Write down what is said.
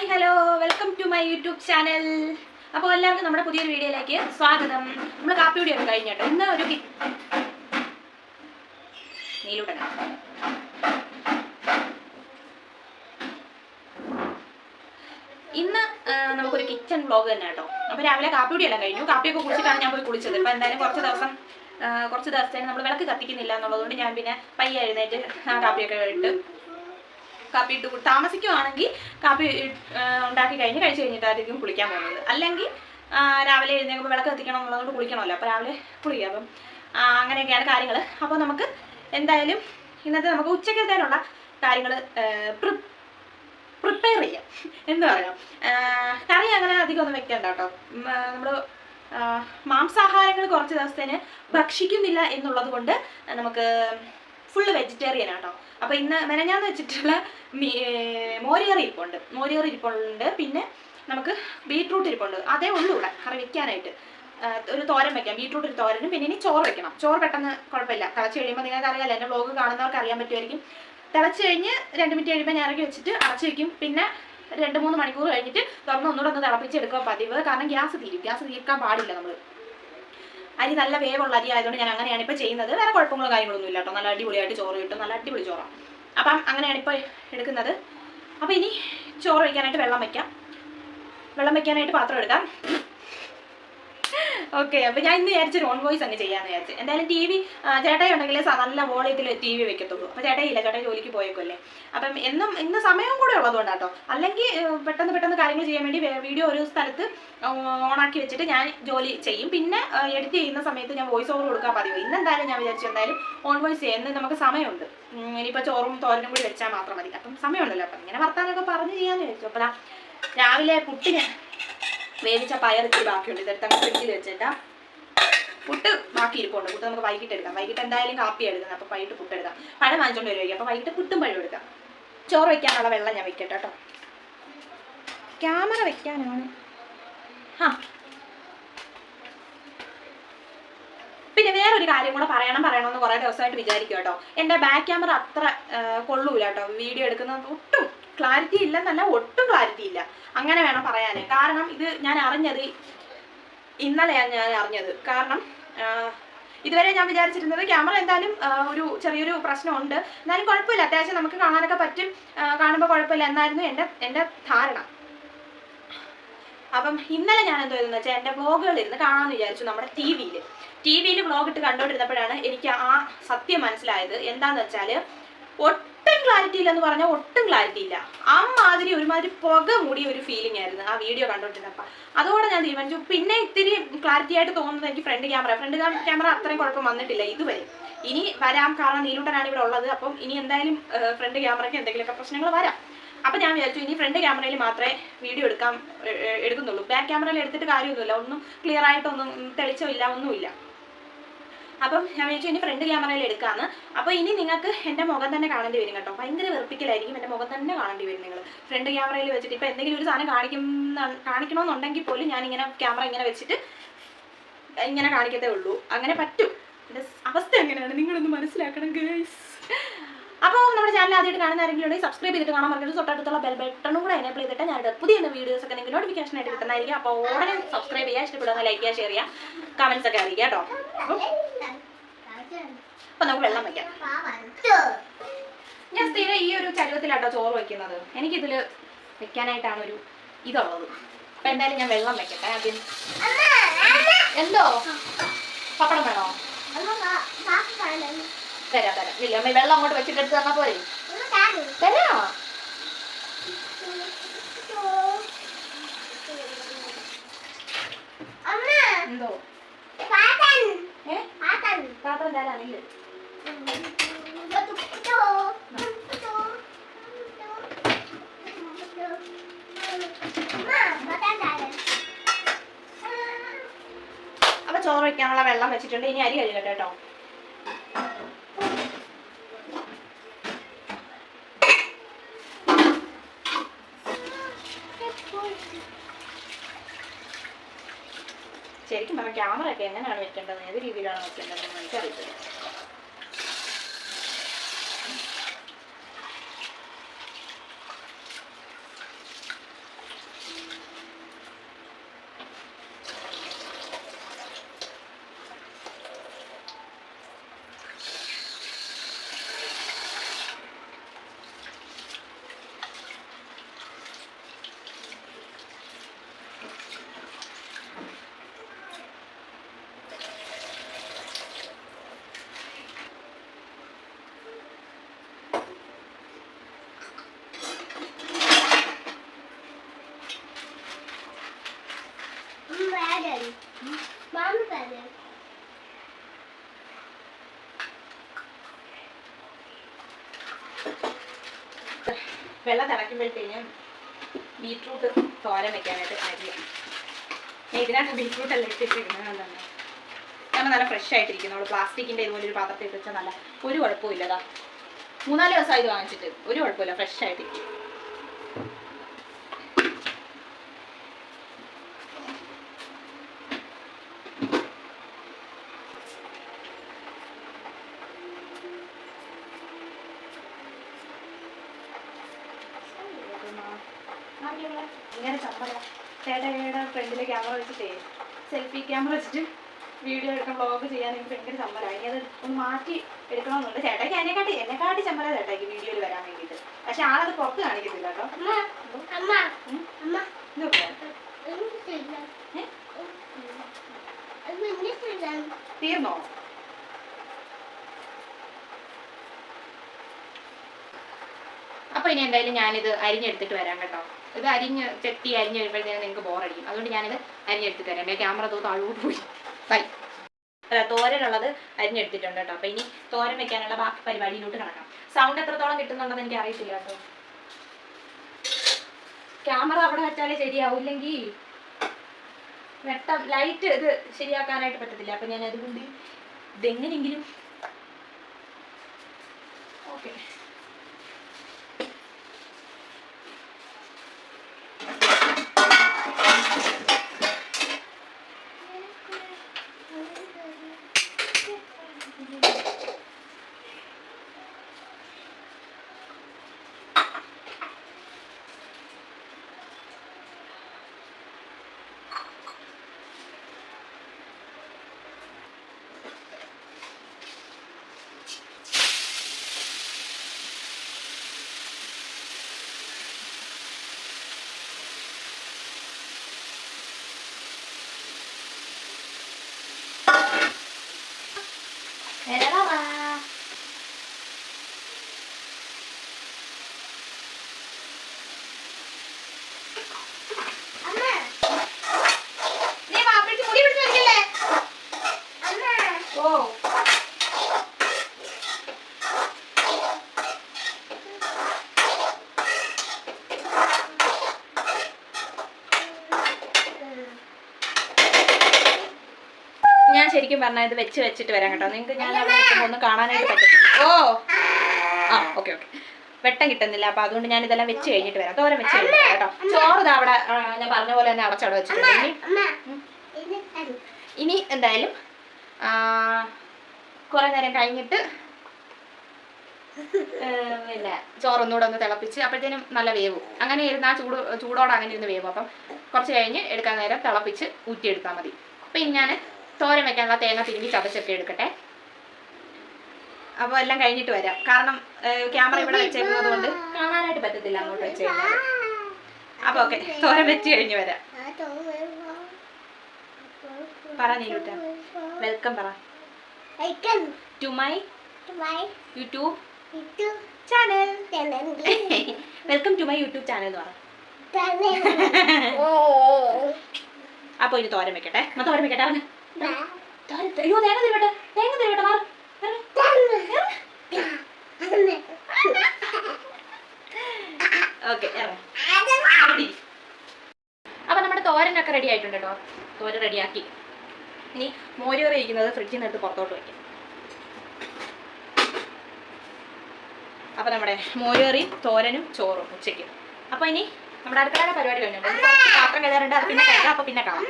Hi hello. Welcome to my YouTube channel. അപ്പോൾ എല്ലാവർക്കും നമ്മുടെ പുതിയൊരു വീഡിയോയിലേക്ക് സ്വാഗതം. നമ്മൾ കാപ്പി ഒക്കെ കഴിഞ്ഞിട്ട് ഇന്ന് ഒരു നീലൂട്ടന ഇന്ന് നമുക്കൊരു കിച്ചൺ ബ്ലോഗ് തന്നെ കേട്ടോ. അപ്പോൾ രാവിലെ കാപ്പി കൂടിയെല്ലാം കഴിഞ്ഞു. കാപ്പിയൊക്കെ കുടിച്ചിട്ടാണ് ഞാൻ പോയി കുളിച്ചത്. അപ്പോൾ എന്തായാലും കുറച്ച് ദിവസം കുറച്ച് ദിവസത്തേന് നമ്മൾ വിളക്ക് കത്തിക്കുന്നില്ല എന്നുള്ളതുകൊണ്ട് ഞാൻ പിന്നെ പയ്യെ എഴുന്നേറ്റ് കാപ്പിയൊക്കെ ഇട്ട് കാപ്പി ഇട്ട് താമസിക്കുവാണെങ്കിൽ കാപ്പി ഉണ്ടാക്കി കഴിഞ്ഞ് കഴിച്ച് കഴിഞ്ഞിട്ടായിരിക്കും കുളിക്കാൻ പോകുന്നത്. അല്ലെങ്കിൽ രാവിലെ എഴുന്നേക്കുമ്പോൾ വിളക്ക് എത്തിക്കണം എന്നുള്ളതുകൊണ്ട് കുളിക്കണമല്ലോ. അപ്പോൾ രാവിലെ കുളിക്കുക അപ്പം അങ്ങനെയൊക്കെയാണ് കാര്യങ്ങൾ അപ്പോൾ നമുക്ക് എന്തായാലും ഇന്നത്തെ നമുക്ക് ഉച്ചക്കത്തേനുള്ള കാര്യങ്ങൾ പ്രിപ്പയർ ചെയ്യാം. എന്ന് പറയാം. കറി അങ്ങനെ അധികം ഒന്നും വെക്കണ്ട കേട്ടോ. നമ്മൾ മാംസാഹാരങ്ങൾ കുറച്ച് ദിവസത്തേന് ഭക്ഷിക്കുന്നില്ല എന്നുള്ളത് കൊണ്ട് നമുക്ക് ഫുള്ള് വെജിറ്റേറിയൻ ആട്ടോ. അപ്പോൾ ഇന്ന് മെനഞ്ഞാന്ന് വെച്ചിട്ടുള്ള മോരിയറി ഇരിപ്പുണ്ട്. മോരിയറി ഇരിപ്പുണ്ട്. പിന്നെ നമുക്ക് ബീട്രൂട്ട് ഇരിപ്പുണ്ട്. അതേ ഉള്ളൂ ഇവിടെ. കറി വെക്കാനായിട്ട്. ഒരു തോരൻ വെക്കാം. ബീട്രൂട്ട് ഒരു തോരനും. പിന്നെ ഇനി ചോറ് വെക്കണം. ചോറ് പെട്ടെന്ന് കുഴപ്പമില്ല. തിളച്ച് കഴിയുമ്പോൾ നിങ്ങൾക്ക് അറിയാമല്ലോ എന്റെ ബ്ലോഗ് കാണുന്നവർക്ക് അറിയാൻ പറ്റുമായിരിക്കും. തിളച്ച് കഴിഞ്ഞ് രണ്ട് മിനിറ്റ് കഴിയുമ്പോൾ ഞാൻ ഇറക്കി വെച്ചിട്ട് അടച്ചു വെക്കും. പിന്നെ രണ്ട് മൂന്ന് മണിക്കൂർ കഴിഞ്ഞിട്ട് തുറന്ന് ഒന്നുകൂടെ ഒന്ന് തിളപ്പിച്ചെടുക്കുക പതിവ്. കാരണം ഗ്യാസ് തീരും. ഗ്യാസ് തീർക്കാൻ പാടില്ല നമ്മൾ അരി നല്ല വേവുള്ള അരി ആയതുകൊണ്ട് ഞാൻ അങ്ങനെയാണ് ഇപ്പോൾ ചെയ്യുന്നത്. വേറെ കുഴപ്പങ്ങളോ കാര്യങ്ങളൊന്നും ഇല്ല കേട്ടോ. നല്ല അടിപൊളിയായിട്ട് ചോറ് കിട്ടും. നല്ല അടിപൊളി ചോറാണ് അപ്പം അങ്ങനെയാണ് ഇപ്പോൾ എടുക്കുന്നത്. അപ്പോൾ ഇനി ചോറ് വയ്ക്കാനായിട്ട് വെള്ളം വയ്ക്കാം. വെള്ളം വെക്കാനായിട്ട് പാത്രം എടുക്കാം. ഓക്കെ അപ്പോൾ ഞാൻ ഇന്ന് വിചാരിച്ചൊരു ഓൺ വോയിസ് അങ്ങ് ചെയ്യാമെന്ന് വിചാരിച്ചു. എന്തായാലും ടി വി ചേട്ടായി ഉണ്ടെങ്കിൽ നല്ല വോളിയത്തിൽ ടി വി വെക്കത്തുള്ളൂ. അപ്പോൾ ചേട്ടായി ഇല്ല ചേട്ടായി ജോലിക്ക് പോയേക്കല്ലേ അപ്പം എന്നും ഇന്ന് സമയവും കൂടെ ഉള്ളതുകൊണ്ടാട്ടോ അല്ലെങ്കിൽ പെട്ടെന്ന് പെട്ടെന്ന് കാര്യങ്ങൾ ചെയ്യാൻ വേണ്ടി വീഡിയോ ഒരു സ്ഥലത്ത് ഓണാക്കി വെച്ചിട്ട് ഞാൻ ജോലി ചെയ്യും. പിന്നെ എഡിറ്റ് ചെയ്യുന്ന സമയത്ത് ഞാൻ വോയിസ് ഓവർ കൊടുക്കാൻ പതിവ്. ഇന്ന് എന്തായാലും ഞാൻ വിചാരിച്ചു എന്തായാലും ഓൺ വോയിസ് ചെയ്യാം. ഇന്ന് നമുക്ക് സമയമുണ്ട്. ഇനിയിപ്പോൾ ചോറും തോരനും കൂടി വെച്ചാൽ മാത്രം മതി. അപ്പം സമയമുണ്ടല്ലോ. അപ്പം ഇങ്ങനെ വർത്താനൊക്കെ പറഞ്ഞ് ചെയ്യാമെന്ന് വിചാരിച്ചു. അപ്പോൾ രാവിലെ പുട്ടിന് വേവിച്ച പയർ ഇത്തിരി ബാക്കിയുണ്ട്. ഇതെടുത്ത് അങ്ങ് ഫ്രിഡ്ജിൽ വെച്ചിട്ട് പുട്ട് ബാക്കി ഇരിപ്പുണ്ട്. പുട്ട് നമുക്ക് വൈകിട്ട് എടുക്കാം. വൈകിട്ട് എന്തായാലും കാപ്പി എടുക്കുന്നത് അപ്പോൾ വൈകിട്ട് പുട്ട് എടുക്കാം. പഴം വാങ്ങിച്ചോണ്ട് വരുമായിരിക്കും അപ്പോൾ വൈകിട്ട് പുട്ടും പഴം എടുക്കാം. ചോറ് വെക്കാനുള്ള വെള്ളം ഞാൻ വെക്കട്ടെ കേട്ടോ. ക്യാമറ വെക്കാനാണ്. ആ പിന്നെ വേറൊരു കാര്യം കൂടെ പറയണം പറയണമെന്ന് കുറേ ദിവസമായിട്ട് വിചാരിക്കും കേട്ടോ. എന്റെ ബാക്ക് ക്യാമറ അത്ര കൊള്ളൂല കേട്ടോ. വീഡിയോ എടുക്കുന്നത് ഒട്ടും ക്ലാരിറ്റി ഇല്ലെന്നല്ല ഒട്ടും ക്ലാരിറ്റി ഇല്ല. അങ്ങനെ വേണം പറയാൻ കാരണം ഇത് ഞാൻ അറിഞ്ഞത് ഇന്നലെയാണ് ഞാൻ അറിഞ്ഞത്. കാരണം ഇതുവരെ ഞാൻ വിചാരിച്ചിരുന്നത് ക്യാമറ എന്തായാലും ഒരു ചെറിയൊരു പ്രശ്നമുണ്ട്. എന്നാലും കുഴപ്പമില്ല. അത്യാവശ്യം നമുക്ക് കാണാനൊക്കെ പറ്റും. കാണുമ്പോൾ കുഴപ്പമില്ല. എന്നായിരുന്നു എന്റെ എന്റെ ധാരണ. അപ്പം ഇന്നലെ ഞാൻ എന്തോ എന്ന് വെച്ചാൽ എന്റെ വ്ളോഗുകൾ ഇരുന്ന് കാണാമെന്ന് വിചാരിച്ചു നമ്മുടെ ടി വിയിൽ ടി വിയിൽ വ്ളോഗ് ഇട്ട് കണ്ടുകൊണ്ടിരുന്നപ്പോഴാണ് എനിക്ക് ആ സത്യം മനസ്സിലായത്. എന്താണെന്ന് വെച്ചാൽ ഒട്ടും ക്ലാരിറ്റി ഇല്ല എന്ന് പറഞ്ഞാൽ ഒട്ടും ക്ലാരിറ്റി ഇല്ല. അമ്മാതിരി ഒരുമാതിരി പുക മൂടിയ ഒരു ഫീലിംഗ് ആയിരുന്നു ആ വീഡിയോ കണ്ടോണ്ടിരുന്നപ്പോൾ അതോടെ ഞാൻ തീരുമാനിച്ചു. പിന്നെ ഇത്തിരി ക്ലാരിറ്റി ആയിട്ട് തോന്നുന്നത് എനിക്ക് ഫ്രണ്ട് ക്യാമറ ഫ്രണ്ട് ക്യാമറ അത്രയും കുഴപ്പം വന്നിട്ടില്ല ഇതുവരെ. ഇനി വരാം. കാരണം നീലൂട്ടനാണ് ഇവിടെ ഉള്ളത്. അപ്പം ഇനി എന്തായാലും ഫ്രണ്ട് ക്യാമറയ്ക്ക് എന്തെങ്കിലുമൊക്കെ പ്രശ്നങ്ങൾ വരാം. അപ്പം ഞാൻ വിചാരിച്ചു ഇനി ഫ്രണ്ട് ക്യാമറയിൽ മാത്രമേ വീഡിയോ എടുക്കാൻ എടുക്കുന്നുള്ളൂ. ബാക്ക് ക്യാമറയിൽ എടുത്തിട്ട് കാര്യമൊന്നുമില്ല. ഒന്നും ക്ലിയർ ആയിട്ടൊന്നും തെളിച്ചമില്ല ഒന്നുമില്ല. അപ്പം ഞാൻ വിചാരിച്ചു ഇനി ഫ്രണ്ട് ക്യാമറയിൽ എടുക്കാമെന്ന് അപ്പോൾ ഇനി നിങ്ങൾക്ക് എന്റെ മുഖം തന്നെ കാണേണ്ടി വരും കേട്ടോ. ഭയങ്കര വെറുപ്പിക്കലായിരിക്കും എന്റെ മുഖം തന്നെ കാണേണ്ടി വരും നിങ്ങൾ. ഫ്രണ്ട് ക്യാമറയിൽ വെച്ചിട്ട് ഇപ്പോൾ എന്തെങ്കിലും ഒരു സാധനം കാണിക്കുന്ന കാണിക്കണമെന്നുണ്ടെങ്കിൽ പോലും ഞാനിങ്ങനെ ക്യാമറ ഇങ്ങനെ വെച്ചിട്ട് ഇങ്ങനെ കാണിക്കത്തേ ഉള്ളൂ. അങ്ങനെ പറ്റും. എന്റെ അവസ്ഥ എങ്ങനെയാണ്? നിങ്ങളൊന്ന് മനസ്സിലാക്കണം ഗേൾസ് അപ്പോൾ നമ്മുടെ ചാനൽ ആദ്യമായിട്ട് കാണുന്ന ആരെങ്കിലും ഉണ്ടെങ്കിൽ സബ്സ്ക്രൈബ് ചെയ്തിട്ട് കാണാൻ മറക്കരുത്. തൊട്ടടുത്തുള്ള ബെൽ ബട്ടണും കൂടെ എനേബിൾ ചെയ്തിട്ട് ഞാൻ പുതിയ വീഡിയോസ് ഒക്കെ നിങ്ങൾക്ക് നോട്ടിഫിക്കേഷൻ ആയിട്ട് കിട്ടുന്നതായിരിക്കും. അപ്പോൾ ഉടനെ സബ്സ്ക്രൈബ് ചെയ്യുക. ഇഷ്ടപ്പെടുന്ന ലൈക്ക് ചെയ്യുക ഷെയർ ചെയ്യുക കമൻസ് ഒക്കെ അറിയിക്കുക കേട്ടോ. അപ്പോൾ നമുക്ക് വെള്ളം വയ്ക്കാം. ഞാൻ സ്ഥിരം ഈ ഒരു ചരുവത്തിലാട്ടോ ചോറ് വെക്കുന്നത് എനിക്കിതിൽ വെക്കാനായിട്ടാണ് ഒരു ഇതുള്ളത്. അപ്പൊ എന്തായാലും ഞാൻ വെള്ളം വെക്കട്ടെ അതിന് എന്തോ? പപ്പടം വേണോ? തരാം തരാം. ഇല്ല അമ്മ വെള്ളം അങ്ങോട്ട് വെച്ചിട്ട് എടുത്ത് തന്നാ പോരെ. തരാ. എന്തോ? പാത്രം തരാനില്ല? അപ്പൊ ചോറ് വയ്ക്കാനുള്ള വെള്ളം വെച്ചിട്ടുണ്ട്. ഇനി അരി കഴുകട്ടെ കേട്ടോ. ശരിക്കും പറഞ്ഞ ക്യാമറ ഒക്കെ എങ്ങനെയാണ് വെക്കേണ്ടത്? ഏത് രീതിയിലാണ് Mama benim. വെള്ളം തിളയ്ക്കുമ്പോഴത്തേനും ബീട്രൂട്ട് തോരൻ വെക്കാനായിട്ട് കാര്യം ഞാൻ ഇതിനകത്ത് ബീട്രൂട്ട് അല്ല ഇട്ടിട്ടിരുന്നത് തന്നെ കാരണം നല്ല ഫ്രഷ് ആയിട്ടിരിക്കുന്നു. നമ്മൾ പ്ലാസ്റ്റിക്കിന്റെ ഇതുപോലെ ഒരു പാത്രത്തിൽ വെച്ചാൽ നല്ല ഒരു കുഴപ്പമില്ലതാ മൂന്നാൽ ദിവസമായി ഇത് വാങ്ങിച്ചിട്ട്. ഒരു കുഴപ്പമില്ല ഫ്രഷ് ആയിട്ടിരിക്കും ഇങ്ങനെ ചമ്മല ചേട്ടയുടെ ഫ്രണ്ടിലെ ക്യാമറ വെച്ചിട്ടേ സെൽഫി ക്യാമറ വെച്ചിട്ട് വീഡിയോ എടുക്കാൻ വ്ളോഗ് ചെയ്യാൻ എനിക്ക് ഭയങ്കര ഇനി അത് ഒന്ന് മാറ്റി എടുക്കണമെന്നുണ്ട്. ചേട്ടയ്ക്ക് എന്നെക്കാട്ടി എന്നെക്കാട്ടി ചമ്മല ചേട്ടായിക്ക് വീഡിയോയിൽ വരാൻ വേണ്ടിയിട്ട്. പക്ഷെ ആളത് പുറത്ത് കാണിക്കത്തില്ല കേട്ടോ? തീർന്നോ? അപ്പൊ ഇനി എന്തായാലും ഞാനിത് അരിഞ്ഞെടുത്തിട്ട് വരാം കേട്ടോ. ഇത് അരിഞ്ഞ് ചെത്തി അരിഞ്ഞ് വരുമ്പോഴത്തേനും നിങ്ങൾക്ക് ബോറടിക്കും. അതുകൊണ്ട് ഞാനിത് അരിഞ്ഞെടുത്തിട്ട് വരാം. എന്റെ ക്യാമറ തോ താഴോട്ട് പോയി. ബൈ. അല്ല തോരനുള്ളത് അരിഞ്ഞെടുത്തിട്ടുണ്ട് കേട്ടോ. അപ്പൊ ഇനി തോരൻ വെക്കാനുള്ള ബാക്കി പരിപാടിയിലോട്ട് കിടക്കാം. സൗണ്ട് എത്രത്തോളം കിട്ടുന്നുണ്ടെന്ന് എനിക്ക് അറിയത്തില്ല കേട്ടോ. ക്യാമറ അവിടെ വെച്ചാലേ ശരിയാവില്ലെങ്കിൽ വെട്ടം ലൈറ്റ് ഇത് ശരിയാക്കാനായിട്ട് പറ്റത്തില്ല. അപ്പൊ ഞാൻ അതുകൊണ്ട് ഇതെങ്ങനെയെങ്കിലും ഓക്കെ Mm-hmm. ഞാൻ ശരിക്കും പറഞ്ഞാൽ ഇത് വെച്ച് വെച്ചിട്ട് വരാം കേട്ടോ. നിങ്ങൾക്ക് ഞാൻ അവിടെ വെക്കുമ്പോൾ ഒന്ന് കാണാനായിട്ട് പറ്റും ഓ. ആ ഓക്കെ ഓക്കെ. വെട്ടം കിട്ടുന്നില്ല. അപ്പൊ അതുകൊണ്ട് ഞാൻ ഇതെല്ലാം വെച്ച് കഴിഞ്ഞിട്ട് വരാം. തോരൻ വെച്ച് കഴിഞ്ഞിട്ട് കേട്ടോ. ചോറ് അവിടെ ഞാൻ പറഞ്ഞ പോലെ തന്നെ അടച്ചവിടെ വെച്ചിട്ടുണ്ട്. ഇനി എന്തായാലും കുറെ നേരം കഴിഞ്ഞിട്ട് പിന്നെ ചോറൊന്നുകൂടെ ഒന്ന് തിളപ്പിച്ച് അപ്പോഴത്തേനും നല്ല വേവും. അങ്ങനെ ഇരുന്ന് ആ ചൂട് ചൂടോടെ അങ്ങനെ ഇരുന്ന് വേവും. അപ്പം കുറച്ച് കഴിഞ്ഞ് എടുക്കാൻ നേരം തിളപ്പിച്ച് ഊറ്റിയെടുത്താൽ മതി. അപ്പം ഇനി ഞാൻ തോരൻ വെക്കാനുള്ള തേങ്ങ തിരുമ്പി ചതച്ചൊക്കെ എടുക്കട്ടെ. അപ്പോൾ എല്ലാം കഴിഞ്ഞിട്ട് വരാം. കാരണം ക്യാമറ ഇവിടെ വെച്ചേക്കുന്നത് കൊണ്ട് കാണാനായിട്ട് പറ്റത്തില്ല അങ്ങോട്ട് വെച്ച് കഴിഞ്ഞാൽ അപ്പോൾ ഓക്കെ തോരൻ വെച്ച് കഴിഞ്ഞ് വരാം. പറ നീലൂട്ട വെൽക്കം പറ. To my YouTube channel. Welcome to my YouTube channel എന്ന് പറ. അപ്പോൾ ഇനി തോരൻ വെക്കട്ടെ. തോരം തോരൻ വെക്കട്ടെ അയ്യോ തേങ്ങ തിരുവട്ടെ തേങ്ങ തിരുവട്ടെ മാറി. ഓക്കെ നമ്മുടെ തോരനൊക്കെ റെഡി ആയിട്ടുണ്ട് കേട്ടോ. തോര റെഡിയാക്കി ഇനി മോരുകറി ഇരിക്കുന്നത് ഫ്രിഡ്ജിൽ നിന്ന് എടുത്ത് പുറത്തോട്ട് വയ്ക്കും. അപ്പോൾ നമ്മുടെ മോരുകറിയും തോരനും ചോറും ഉച്ചയ്ക്ക്. അപ്പോൾ ഇനി നമ്മുടെ അടുക്കളയുടെ പരിപാടി കഴിഞ്ഞു. പാത്രം കഴുകാറുണ്ട് അത് പിന്നെ കഴിക്കാം അപ്പോൾ പിന്നെ കാണാം.